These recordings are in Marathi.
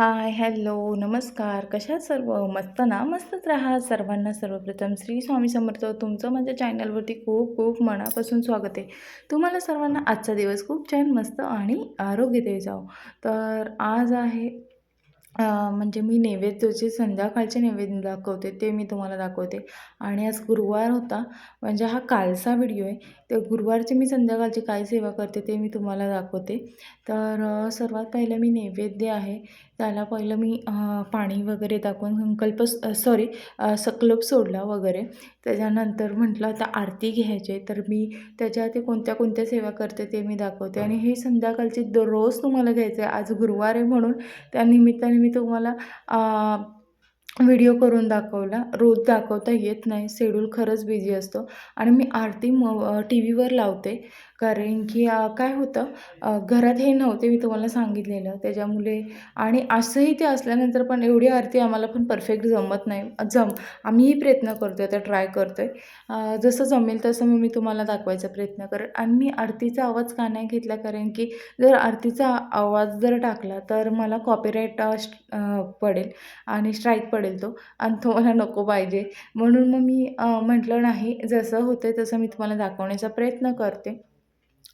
हाय, हॅलो, नमस्कार. कशा सर्व? मस्त ना? मस्तच राहा. सर्वांना सर्वप्रथम श्री स्वामी समर्थ. तुमचं माझ्या चॅनलवरती खूप खूप मनापासून स्वागत आहे. तुम्हाला सर्वांना आजचा दिवस खूप छान, मस्त आणि आरोग्यदायी जाओ तर आज आहे म्हणजे मी नैवेद्य जे संध्याकाळचे नैवेद्य दाखवते ते मी तुम्हाला दाखवते आणि आज गुरुवार होता म्हणजे हा कालचा व्हिडिओ आहे. तर गुरुवारची मी संध्याकाळची काय सेवा करते ते मी तुम्हाला दाखवते. तर सर्वात पहिलं मी नैवेद्य आहे त्याला पहिलं मी पाणी वगैरे दाखवून संकल्प सॉरी सकलोप सोडला वगैरे. त्याच्यानंतर म्हटलं आता आरती घ्यायची आहे तर मी त्याच्या ते कोणत्या कोणत्या सेवा करते ते मी दाखवते आणि हे संध्याकाळची दररोज तुम्हाला घ्यायचं आहे. आज गुरुवार आहे म्हणून त्यानिमित्ताने मी तुम्हाला व्हिडिओ करून दाखवला. रोज दाखवता येत नाही. शेड्यूल खरंच बिझी असतो आणि मी आरती म टी व्हीवर लावते कारण की काय होतं घरात हे नव्हते मी तुम्हाला सांगितलेलं त्याच्यामुळे आणि असंही ते असल्यानंतर पण एवढी आरती आम्हाला पण परफेक्ट जमत नाही. जम आम्हीही प्रयत्न करतो आहे आता ट्राय करतो आहे. जसं जमेल तसं मग मी तुम्हाला दाखवायचा प्रयत्न करेन आणि मी आरतीचा आवाज का नाही घेतला कारण की जर आरतीचा आवाज जर टाकला तर मला कॉपीराईट पडेल आणि स्ट्राईक पडेल तो आणि तो मला नको पाहिजे. म्हणून मग मी म्हटलं नाही जसं होतं तसं मी तुम्हाला दाखवण्याचा प्रयत्न करते.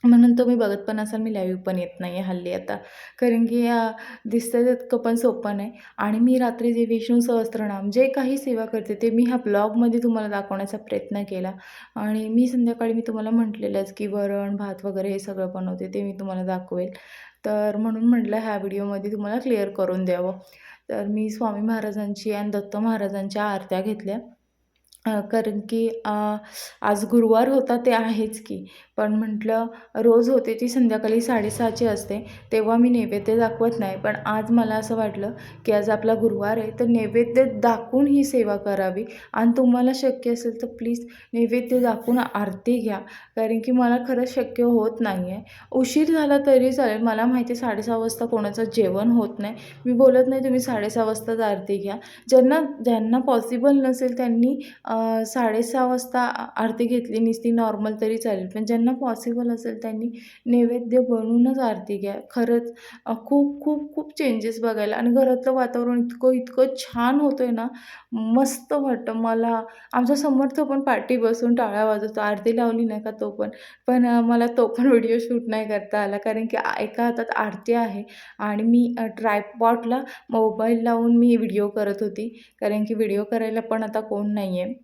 म्हणून तुम्ही बघत पण असाल मी लाईव्ह पण येत नाही आहे हल्ली आता. कारण की अ, दिसतं तितकं पण सोपं नाही आणि मी रात्री जे विष्णू सहस्त्रनाम जे काही सेवा करते ते मी ह्या ब्लॉगमध्ये तुम्हाला दाखवण्याचा प्रयत्न केला आणि मी संध्याकाळी मी तुम्हाला म्हटलेलंच की वरण, भात वगैरे हे सगळं बनवते ते मी तुम्हाला दाखवेल. तर म्हणून म्हटलं ह्या व्हिडिओमध्ये तुम्हाला क्लिअर करून द्यावं. तर मी स्वामी महाराजांची आणि दत्त महाराजांच्या आरत्या घेतल्या. कारण की आज गुरुवार होता ते आहेच की. पण म्हटलं रोज होते ती संध्याकाळी 6:30ची असते तेव्हा मी नैवेद्य दाखवत नाही. पण आज मला असं वाटलं की आज आपला गुरुवार आहे तर नैवेद्य दाखवून ही सेवा करावी आणि तुम्हाला शक्य असेल तर प्लीज नैवेद्य दाखवून आरती घ्या. कारण की मला खरंच शक्य होत नाही आहे. उशीर झाला तरी चालेल. मला माहिती आहे 6:30 वाजता कोणाचं जेवण होत नाही. मी बोलत नाही तुम्ही 6:30 वाजताच आरती घ्या. ज्यांना ज्यांना पॉसिबल नसेल त्यांनी साडेसहा वाजता आरती घेतली नसती नॉर्मल तरी चालेल. पण ज्यांना पॉसिबल असेल त्यांनी नैवेद्य बनवूनच आरती घ्या. खरंच खूप खूप खूप चेंजेस बघायला आणि घरातलं वातावरण इतकं इतकं छान होतं आहे ना, मस्त वाटतं मला. आमचा समर्थ पण पाठी बसून टाळ्या वाजवतो. आरती लावली नाही का तो पण. पण मला तो पण व्हिडिओ शूट नाही करता आला कारण की एका हातात आरती आहे आणि मी ट्रायपॉटला मोबाईल लावून मी व्हिडिओ करत होती. कारण की व्हिडिओ करायला पण आता कोण नाही आहे.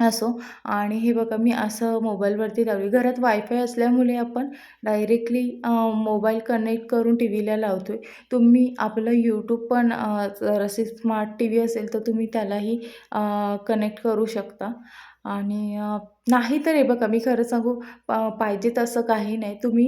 असो आणि हे बघा मी असं मोबाईलवरती लावली. घरात वायफाय असल्यामुळे आपण डायरेक्टली मोबाईल कनेक्ट करून टी व्हीला लावतो आहे. तुम्ही आपलं यूट्यूब पण जर असे स्मार्ट टी व्ही असेल तर तुम्ही त्यालाही कनेक्ट करू शकता आणि नाही तर हे बघा मी खरं सांगू प पाहिजे तसं काही नाही. तुम्ही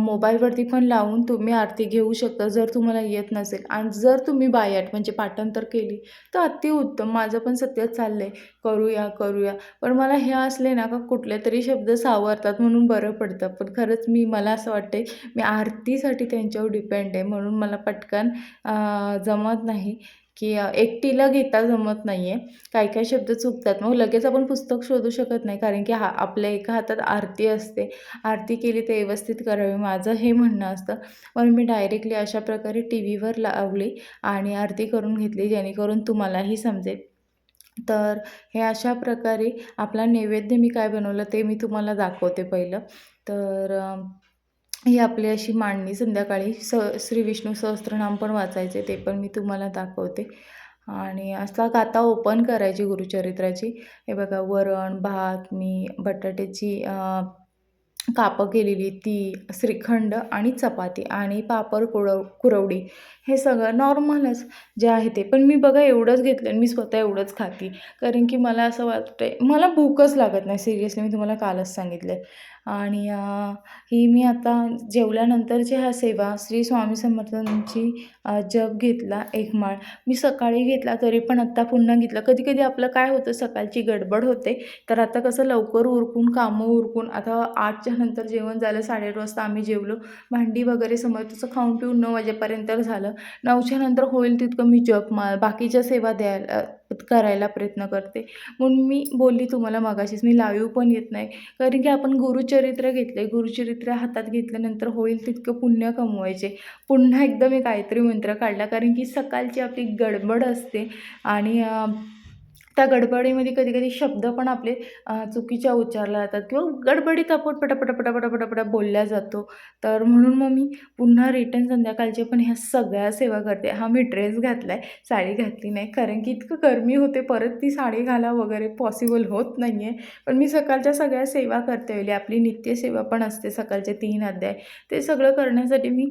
मोबाईलवरती पण लावून तुम्ही आरती घेऊ शकता जर तुम्हाला येत नसेल आणि जर तुम्ही बायाट म्हणजे पाठांतर केली तर अतिउत्तम. माझं पण सध्या चाललं आहे करूया, करूया. पण मला हे असले ना का कुठले तरी शब्द सावरतात म्हणून बरं पडतं. पण खरंच मी मला असं वाटते मी आरतीसाठी त्यांच्यावर डिपेंड आहे म्हणून मला पटकन जमत नाही की एकटीला घेता जमत नाही आहे. काही काही शब्द चुकतात. मग लगेच आपण पुस्तक शोधू शकत नाही कारण की हा आपल्या एका हातात आरती असते. आरती केली तर व्यवस्थित करावी माझं हे म्हणणं असतं. म्हणून मी डायरेक्टली अशा प्रकारे टी व्हीवर लावली आणि आरती करून घेतली जेणेकरून तुम्हालाही समजेल. तर हे अशा प्रकारे आपला नैवेद्य मी काय बनवलं ते मी तुम्हाला दाखवते पहिलं. तर ही आपली अशी मांडणी संध्याकाळी स श्री विष्णू सहस्त्रनाम पण वाचायचे ते पण मी तुम्हाला दाखवते आणि असा गाथा ओपन करायची गुरुचरित्राची. हे बघा वरण, भात, मी बटाट्याची कापं केलेली ती, श्रीखंड आणि चपाती आणि पापड कुरव कुरवडी हे सगळं नॉर्मलच जे आहे ते. पण मी बघा एवढंच घेतलं आणि मी स्वतः एवढंच खाते कारण की मला असं वाटतंय मला भूकच लागत नाही सिरियसली मी तुम्हाला कालच सांगितलं आहे आणि ही मी आता जेवल्यानंतरची ह्या सेवा श्री स्वामी समर्थांची जप घेतला एक माळ. मी सकाळी घेतला तरी पण आत्ता पुन्हा घेतला. कधी-कधी आपलं काय होतं सकाळची गडबड होते. तर आता कसं लवकर उरकून, कामं उरकून आता आठच्या नंतर जेवण झालं 8:30 वाजता आम्ही जेवलो. भांडी वगैरे समर्थचं खाऊन-पिऊन नऊ वाजेपर्यंत झालं. नऊच्या नंतर होईल तितकं मी जप माळ बाकीच्या सेवा द्यायला करायला प्रयत्न करते. म्हणून मी बोलली तुम्हाला मगाशीच मी लावीव पण येत नाही. कारण की आपण गुरुचरित्र घेतले गुरुचरित्र हातात घेतल्यानंतर होईल तितकं पुण्य कमवायचे. पुन्हा एकदा मी काहीतरी मंत्र काढला कारण की सकाळची आपली गडबड असते आणि त्या गडबडीमध्ये कधी कधी शब्द पण आपले चुकीच्या उच्चारल्या जातात किंवा गडबडीत आपण पटापटा पटापटा पटापटा बोलल्या जातो. तर म्हणून मग मी पुन्हा रिटर्न संध्याकाळचे पण ह्या सगळ्या सेवा करते. हा मी ड्रेस घातला आहे साडी घातली नाही. कारण की इतकं गरमी होते परत ती साडी घाला वगैरे पॉसिबल होत नाही आहे पण मी सकाळच्या सगळ्या सेवा करते वेळी आपली नित्यसेवा पण असते सकाळचे तीन अध्याय. ते सगळं करण्यासाठी मी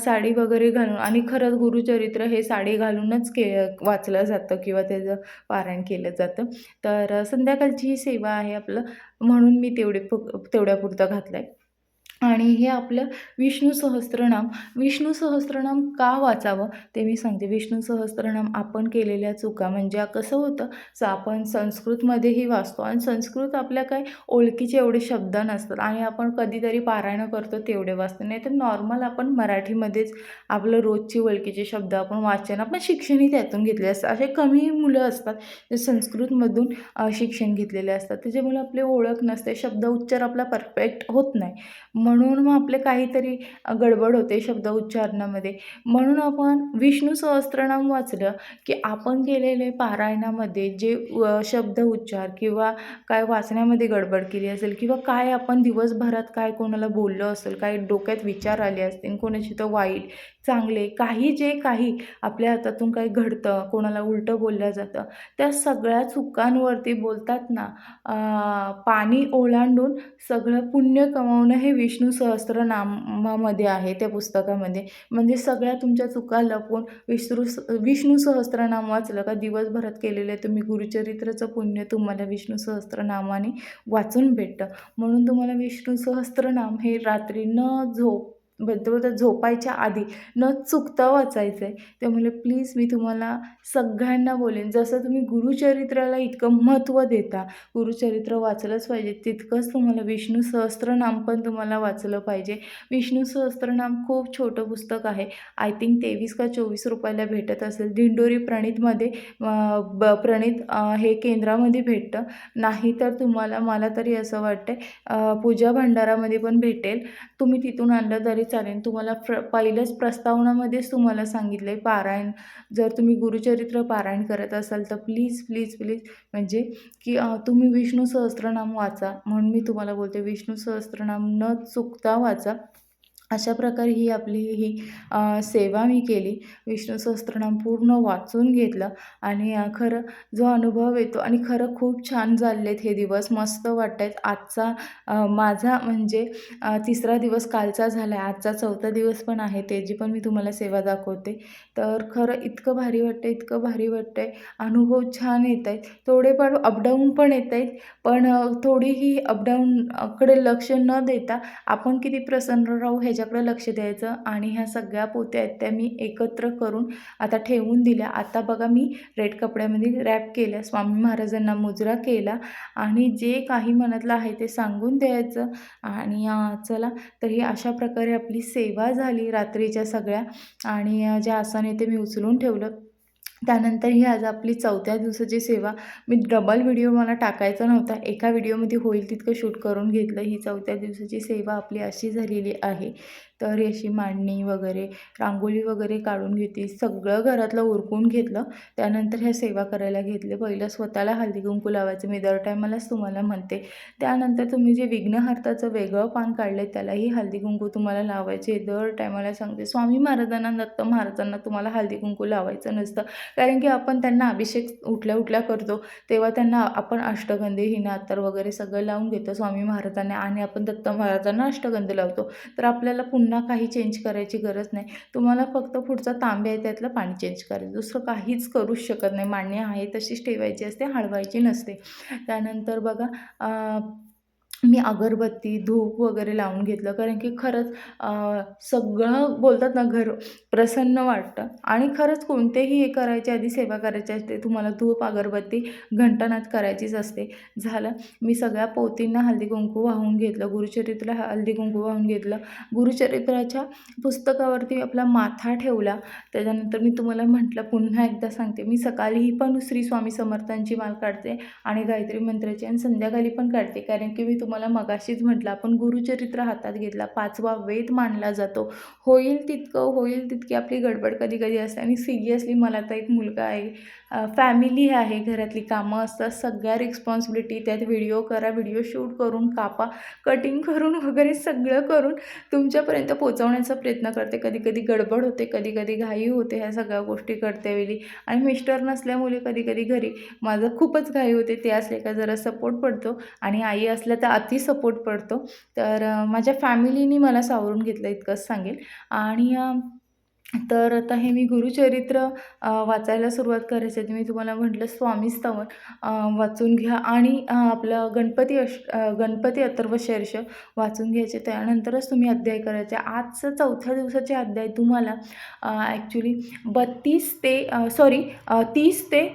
साडी वगैरे घालून आणि खरंच गुरुचरित्र हे साडी घालूनच के वाचलं जातं किंवा त्याचं पारायण केलं केलं जातं. तर संध्याकाळची ही सेवा आहे आपलं म्हणून मी तेवढे फ तेवढ्यापुरतं घातलं आहे आणि हे आपलं विष्णू सहस्त्रनाम विष्णू सहस्त्रनाम का वाचावं? ते मी सांगते. विष्णू सहस्त्रनाम आपण केलेल्या चुका म्हणजे कसं होतं? स आपण संस्कृतमध्येही वाचतो आणि संस्कृत आपल्या काय ओळखीचे एवढे शब्द नसतात आणि आपण कधीतरी पारायणं करतो तेवढे वाचतो. नाही तर नॉर्मल आपण मराठीमध्येच आपलं रोजची ओळखीचे शब्द आपण वाचन आपण शिक्षणही त्यातून घेतले असतात. असे कमी मुलं असतात जे संस्कृतमधून शिक्षण घेतलेले असतात. त्याच्यामुळे आपली ओळख नसते. शब्द उच्चार आपला परफेक्ट होत नाही. म्हणून मग आपले काहीतरी गडबड होते शब्द उच्चारणामध्ये. म्हणून आपण विष्णू सहस्त्रनाम वाचलं की आपण केलेले पारायणामध्ये जे शब्द उच्चार किंवा काय वाचण्यामध्ये गडबड केली असेल किंवा काय आपण दिवसभरात काय कोणाला बोललो असेल काय डोक्यात विचार आले असतील कोणाची तर वाईट चांगले काही जे काही आपल्या हातातून काही घडतं कोणाला उलटं बोललं जातं त्या सगळ्या चुकांवरती बोलतात ना पाणी ओलांडून सगळं पुण्य कमावणं हे विष्णू सहस्त्रनामामध्ये आहे त्या पुस्तकामध्ये. म्हणजे सगळ्या तुमच्या चुका लपवून विष्णू विष्णू सहस्त्रनाम वाचलं का? दिवसभरात केलेले तुम्ही गुरुचरित्राचं पुण्य तुम्हाला विष्णू सहस्त्रनामाने वाचून भेटतं. म्हणून तुम्हाला विष्णू सहस्त्रनाम हे रात्री न झोप बद्दल झोपायच्या आधी न चुकता वाचायचं आहे त्यामुळे प्लीज मी तुम्हाला सगळ्यांना बोलेन. जसं तुम्ही गुरुचरित्राला इतकं महत्त्व देता गुरुचरित्र वाचलंच पाहिजे. तितकंच तुम्हाला विष्णू सहस्त्रनाम पण तुम्हाला वाचलं पाहिजे. विष्णू सहस्त्रनाम खूप छोटं पुस्तक आहे. आय थिंक तेवीस का चोवीस रुपयाला भेटत असेल. दिंडोरी प्रणितमध्ये ब प्रणित हे केंद्रामध्ये भेटतं. नाही तर तुम्हाला मला तरी असं वाटतं आहे पूजा भंडारामध्ये पण भेटेल. तुम्ही तिथून आणलं तरी चालेल. तुम्हाला प्र पहिलंच प्रस्तावनामध्येच तुम्हाला सांगितलं आहे पारायण. जर तुम्ही गुरुचरित्र पारायण करत असाल तर प्लीज प्लीज प्लीज म्हणजे की तुम्ही विष्णू सहस्त्रनाम वाचा. म्हणून मी तुम्हाला बोलते विष्णू सहस्त्रनाम न चुकता वाचा. अशा प्रकारे ही आपली ही सेवा मी केली. विष्णू सहस्त्रनाम पूर्ण वाचून घेतलं आणि खरं जो अनुभव येतो आणि खरं खूप छान चाललेत हे दिवस. मस्त वाटत आहेत आजचा माझा म्हणजे तिसरा दिवस कालचा झाला आहे आजचा चौथा दिवस पण आहे. त्याची पण मी तुम्हाला सेवा दाखवते. तर खरं इतकं भारी वाटतं इतकं भारी वाटतं आहे अनुभव छान येत आहेत थोडेफार अपडाऊन पण येत आहेत पण थोडीही अपडाऊनकडे लक्ष न देता आपण किती प्रसन्न राहू ह्याच्याकडे लक्ष द्यायचं आणि ह्या सगळ्या पोत्या आहेत त्या मी एकत्र करून आता ठेवून दिल्या. आता बघा मी रेड कपड्यामध्ये रॅप केल्या. स्वामी महाराजांना मुजरा केला आणि जे काही मनातलं आहे ते सांगून द्यायचं. आणि चला तर ही अशा प्रकारे आपली सेवा झाली रात्रीच्या सगळ्या. आणि ज्या आसन येते ते मी उचलून ठेवलं. त्यानंतर ही आज आपली चौथ्या दिवसाची सेवा. मी डबल व्हिडिओ मला टाकायचा नव्हता. एका व्हिडिओमध्ये होईल तितकं शूट करून घेतलं. ही चौथ्या दिवसाची सेवा आपली अशी झालेली आहे. तर अशी मांडणी वगैरे रांगोळी वगैरे काढून घेतली सगळं घरातलं उरकून घेतलं. त्यानंतर ह्या सेवा करायला घेतले. पहिलं स्वतःला हळदी कुंकू लावायचं. मी दर टायमालाच तुम्हाला म्हणते. त्यानंतर तुम्ही जे विघ्नहर्ताचं वेगळं पान काढलं त्यालाही हळदी कुंकू तुम्हाला लावायचे. दर टायमाला सांगते स्वामी महाराजांना दत्त महाराजांना तुम्हाला हळदी कुंकू लावायचं नसतं. कारण की आपण त्यांना अभिषेक उठल्या उठल्या करतो. तेव्हा त्यांना आपण अष्टगंधी हिनातर वगैरे सगळं लावून घेतो स्वामी महाराजांना आणि आपण दत्त महाराजांना अष्टगंध लावतो. तर आपल्याला पुन्हा पुन्हा काही चेंज करायची गरज नाही. तुम्हाला फक्त पुढचा तांबे आहे त्यातलं पाणी चेंज करायचं. दुसरं काहीच करूच शकत नाही. मांडणी आहे तशीच ठेवायची असते हळवायची नसते. त्यानंतर बघा मी अगरबत्ती धूप वगैरे लावून घेतलं. कारण की खरंच सगळं बोलतात ना घर प्रसन्न वाटतं. आणि खरंच कोणतेही हे करायच्या आधी सेवा करायची असते तुम्हाला धूप अगरबत्ती घंटानाद करायचीच असते. झालं. मी सगळ्या पोतींना हळदी कुंकू वाहून घेतलं. गुरुचरित्रला हळदी कुंकू वाहून घेतलं. गुरुचरित्राच्या पुस्तकावरती आपला माथा ठेवला. त्याच्यानंतर मी तुम्हाला म्हटलं पुन्हा एकदा सांगते. मी सकाळीही पण श्री स्वामी समर्थांची माल काढते आणि गायत्री मंत्राची आणि संध्याकाळी पण काढते. कारण की मी तुम्हाला मगाशीच म्हटलं आपण गुरुचरित्र हातात घेतला पाचवा वेद मानला जातो. होईल तितकं होईल तितकी आपली गडबड कधी कधी असते. आणि सिरियसली मला तर एक मुलगा आहे फॅमिली आहे घरातली कामं असतात सगळ्या रिस्पॉन्सिबिलिटी त्यात व्हिडिओ करा व्हिडिओ शूट करून कापा कटिंग करून वगैरे सगळं करून तुमच्यापर्यंत पोचवण्याचा प्रयत्न करते. कधी कधी गडबड होते कधी कधी घाई होते ह्या सगळ्या गोष्टी करते वेळी. आणि मिस्टर नसल्यामुळे कधी कधी घरी माझं खूपच घाई होते ते असले का जरा सपोर्ट पडतो. आणि आई असल्या तर अति सपोर्ट पडतो. तर माझ्या फॅमिलीनी मला सावरून घेतलं इतकंच सांगेल. आणि तर आता हे मी गुरुचरित्र वाचायला सुरुवात करायची आहे. मी तुम्हाला म्हटलं स्वामी स्तवन वाचून घ्या आणि आपलं गणपती अश गणपती गणपती अथर्वशीर्ष वाचून घ्यायचे. त्यानंतरच तुम्ही अध्याय करायचे. आजचं चौथ्या दिवसाचे अध्याय तुम्हाला ॲक्च्युली बत्तीस ते सॉरी तीस ते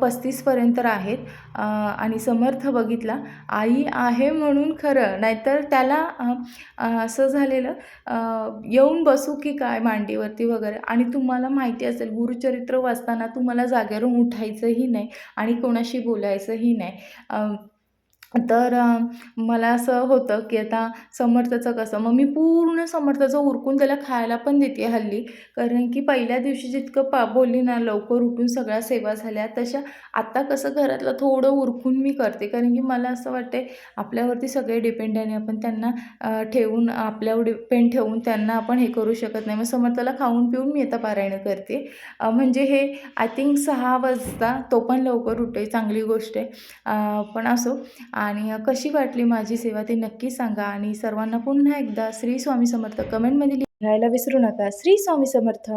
पस्तीसपर्यंत आहेत. आणि समर्थ बघितला आई आहे म्हणून खरं. नाहीतर त्याला असं झालेलं येऊन बसू की काय मांडीवरती वगैरे. आणि तुम्हाला माहिती असेल गुरुचरित्र वाचताना तुम्हाला जागेवरून उठायचंही नाही आणि कोणाशी बोलायचंही नाही. तर मला असं होतं की आता समर्थाचं कसं मग मी पूर्ण समर्थाचं उरकून त्याला खायला पण देते हल्ली. कारण की पहिल्या दिवशी जितकं पा बोलली ना लवकर उठून सगळ्या सेवा झाल्या तशा आत्ता कसं घरातलं थोडं उरकून मी करते. कारण की मला असं वाटते आपल्यावरती सगळे डिपेंड आहे आपण त्यांना ठेवून आपल्यावर डिपेंड ठेवून त्यांना आपण हे करू शकत नाही. मग समर्थाला खाऊन पिऊन मी आता पारायण करते. म्हणजे हे आय थिंक सहा वाजता तो पण लवकर उठे चांगली गोष्ट आहे. पण असो. आणि कशी वाटली माझी सेवा ते नक्की सांगा. आणि सर्वांना पुन्हा एकदा श्री स्वामी समर्थ कमेंटमध्ये लिहायला विसरू नका. श्री स्वामी समर्थ.